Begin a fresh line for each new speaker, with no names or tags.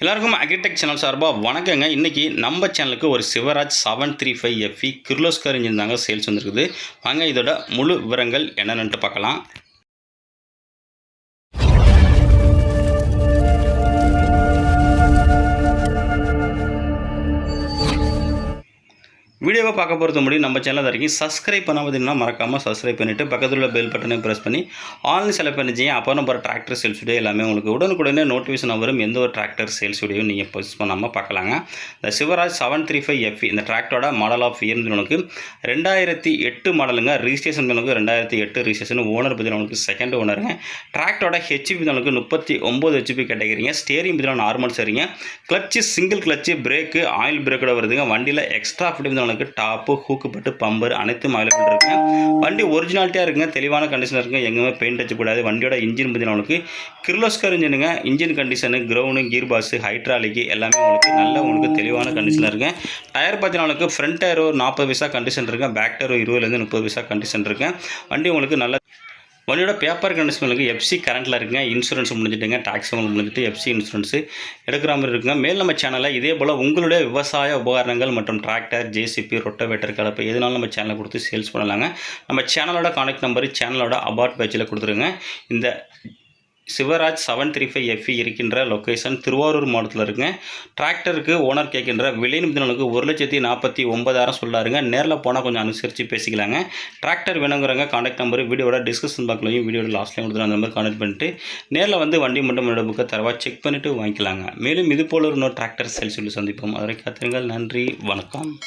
எல்லாருக்கும் agritech channel சார்பாக வணக்கங்க. இன்றைக்கி நம்ம சேனலுக்கு ஒரு Swaraj seven three five FE Kirloskar engine தாங்க சேல்ஸ் வந்திருக்குது. வாங்க இதோட முழு விவரங்கள் என்னென்னுட்டு பார்க்கலாம். வீடியோவை பார்க்க பொறுத்த முடியும். நம்ம சேனல் வரைக்கும் சப்ஸ்கிரைப் பண்ணாமல் மறக்காமல் சப்ஸ்கிரைப் பண்ணிவிட்டு பக்கத்தில் உள்ள பெல் பட்டனை ப்ரெஸ் பண்ணி ஆன்லைன் செலக்ட் பண்ணிச்சிங்க அப்போ நம்ம டிராக்டர் சேல்ஸ் வீடியோ எல்லாமே உங்களுக்கு உடனுக்குடனே நோட்டிஃபிகேஷன் வரும். எந்த ஒரு டிராக்டர் சேல்ஸ் வீடியோ நீங்கள் போஸ்ட் பண்ணாமல் பார்க்கலாங்க. இந்த Swaraj seven three five F இந்த டிராக்டரோட மாடல் ஆஃப் இயர் உங்களுக்கு ரெண்டாயிரத்தி எட்டு மாடலுங்க ரிஜிஸ்ட்ரேஷன் உங்களுக்கு ரெண்டாயிரத்தி எட்டு ரிஜிஸ்ட்ரேஷன் ஓனர் பற்றி உங்களுக்கு செகண்ட் ஓனருங்க டிராக்டரோட ஹெச்பி உங்களுக்கு முப்பத்தி ஒம்பது ஹெச்பி கேட்டகிறீங்க ஸ்டேரிங் பற்றி நார்மல் சரிங்க. Clutch single clutch brake oil பிரேக்கோட வருதுங்க. வண்டியில் எக்ஸ்ட்ரா ஃபிட் உங்களுக்கு டாப்பு ஹூக்கு பட்டு பம்பர் அனைத்தும் அவைலபிள் இருக்குங்க வண்டி ஒரிஜினாலிட்டியாக இருக்குங்க. தெளிவான கண்டிஷன் இருக்குங்க. எங்கேயுமே பெயிண்ட் அடிச்சக்கூடாது வண்டியோட இன்ஜின் பார்த்தீங்கன்னா உங்களுக்கு Kirloskar இன்ஜினுங்க engine condition ground gear box hydraulic எல்லாமே உங்களுக்கு நல்ல உங்களுக்கு தெளிவான கண்டிஷனில் இருக்குங்க. டயர் பார்த்தீங்கன்னா உங்களுக்கு ஃப்ரண்ட் டயர் ஒரு நாற்பது பைசா கண்டிஷன் இருக்குங்க. பேக் டயர் இருபதுலேருந்து முப்பது பைசா கண்டிஷன் இருக்குங்க. வண்டி உங்களுக்கு நல்ல வண்டியோட பேப்பர் கண்டிஷன் இருக்குது எஃப்சி கரண்ட்டில் இருக்குங்க. இன்சூரன்ஸ் முடிஞ்சிட்டுங்க. டாக்ஸ் முடிஞ்சிட்டு எஃப்சி இன்சூரன்ஸ் எடுக்கிற மாதிரி இருக்குங்க. மேல் நம்ம சேனலில் இதே போல் உங்களுடைய விவசாய உபகரணங்கள் மற்றும் டிராக்டர் ஜேசிபி ரொட்டவேட்டர் கலப்பு எதுனாலும் நம்ம சேனலில் கொடுத்து சேல்ஸ் பண்ணலாங்க. நம்ம சேனலோட கான்டாக்ட் நம்பர் சேனலோட அபார்ட் பேஜில் கொடுத்துருங்க. இந்த Swaraj seven three five FE இருக்கின்ற லொக்கேஷன் திருவாரூர் மாவட்டத்தில் இருக்குங்க. டிராக்டருக்கு ஓனர் கேட்கின்ற விலை நிமிடங்களுக்கு ஒரு லட்சத்தி நாற்பத்தி ஒன்பதாயிரம் சொல்லாருங்க. நேரில் போனால் கொஞ்சம் அனுசரித்து பேசிக்கலாங்க. டிராக்டர் வேணுங்கிறவங்க காண்டாக்ட் நம்பர் வீடியோட டிஸ்கஷன் பாக்லையும் வீடியோட லாஸ்ட்லையும் கொடுத்து அந்த நம்பர் கான்டாக்ட் பண்ணிட்டு நேரில் வந்து வண்டி மட்டும் என்னோட புக்கை தரவா செக் பண்ணிவிட்டு வாங்கிக்கலாங்க. மேலும் இது போல இன்னொரு டிராக்டர் சேல்ஸ் சொல்லி சந்திப்போம். அதற்கு காத்திருங்கள். நன்றி. வணக்கம்.